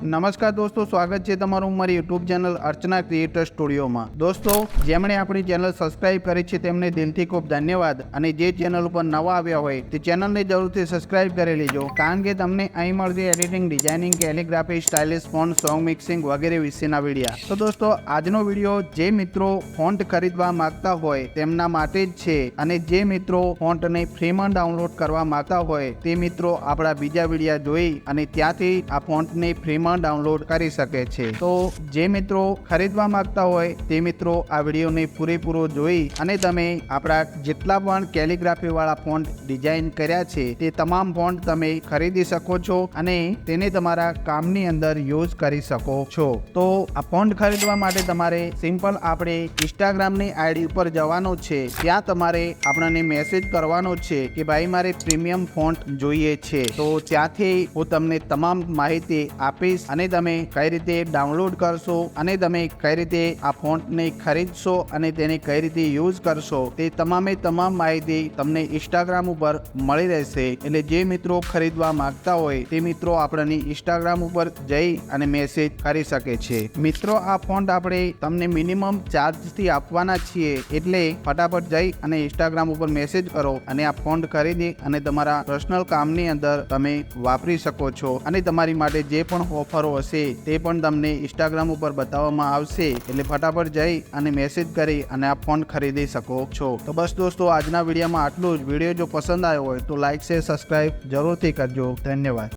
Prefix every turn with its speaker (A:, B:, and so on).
A: નમસ્કાર દોસ્તો, સ્વાગત છે તમારું મારી યુટ્યુબ ચેનલ અર્ચના ક્રિએટર સ્ટુડિયોમાં દોસ્તો, જેમણે આપણી ચેનલ સબસ્ક્રાઇબ કરી છે તેમને દિલથી ખૂબ ધન્યવાદ અને જે ચેનલ ઉપર નવા આવ્યા હોય તે ચેનલને જરૂરથી સબસ્ક્રાઇબ કરી લેજો કારણ કે તમને અહીં મળતી editing designing calligraphy stylish phone song mixing વગેરે વિશેના વિડીયા તો દોસ્તો, આજનો વીડિયો જે મિત્રો ફોન્ટ ખરીદવા માંગતા હોય તેમના માટે જ છે અને જે મિત્રો ફોન્ટને ફ્રીમાં ડાઉનલોડ કરવા માંગતા હોય તે મિત્રો આપણા બીજા વિડીયા જોઈ અને ત્યાંથી આ ફોન્ટને ફ્રીમાં ડાઉનલોડ કરી શકે છે. તો જે મિત્રો ખરીદવા માંગતા હોય તે મિત્રો આ વિડીયોને પૂરેપૂરો જોઈ અને તમે આપણા જેટલા પણ કેલિગ્રાફી વાળા ફોન્ટ ડિઝાઇન કર્યા છે તે તમામ ફોન્ટ તમે ખરીદી શકો છો અને તેને તમારા કામની અંદર યુઝ કરી શકો છો. તો આ ફોન્ટ ખરીદવા માટે તમારે સિમ્પલ આપણે ઇન્સ્ટાગ્રામની આઈડી ઉપર જવાનું છે. ત્યાં તમારે આપણને મેસેજ કરવાનો છે કે ભાઈ મારે પ્રીમિયમ ફોન્ટ જોઈએ છે. તો ત્યાંથી હું તમને તમામ માહિતી આપીશ અને તમે કઈ રીતે ડાઉનલોડ કરશો અને તમે કઈ રીતે આ ફોન્ટને ખરીદશો અને તેને કઈ રીતે યુઝ કરશો તે તમામે તમામ માહિતી તમને ઇન્સ્ટાગ્રામ ઉપર મળી રહેશે. એટલે જે મિત્રો ખરીદવા માંગતા હોય તે મિત્રો આપણને ઇન્સ્ટાગ્રામ ઉપર જઈ અને મેસેજ કરી શકે છે. મિત્રો, આ ફોન્ટ આપણે તમને મિનિમમ ચાર્જથી આપવાના છીએ એટલે ફટાફટ જઈ અને ઇન્સ્ટાગ્રામ ઉપર મેસેજ કરો અને આ ફોન્ટ ખરીદી અને તમારા પર્સનલ કામની અંદર તમે વાપરી શકો છો અને તમારી માટે જે પણ ઓફરો હશે, તે પણ તમને ઇન્સ્ટાગ્રામ ઉપર બતાવવામાં આવશે. એટલે ફટાફટ જઈ અને મેસેજ કરી અને આ ફોન ખરીદી શકો છો. તો બસ દોસ્તો, આજના વિડીયોમાં આટલું જ. વીડિયો જો પસંદ આવ્યો હોય તો લાઇક શેર સબસ્ક્રાઈબ જરૂરથી કરજો. ધન્યવાદ.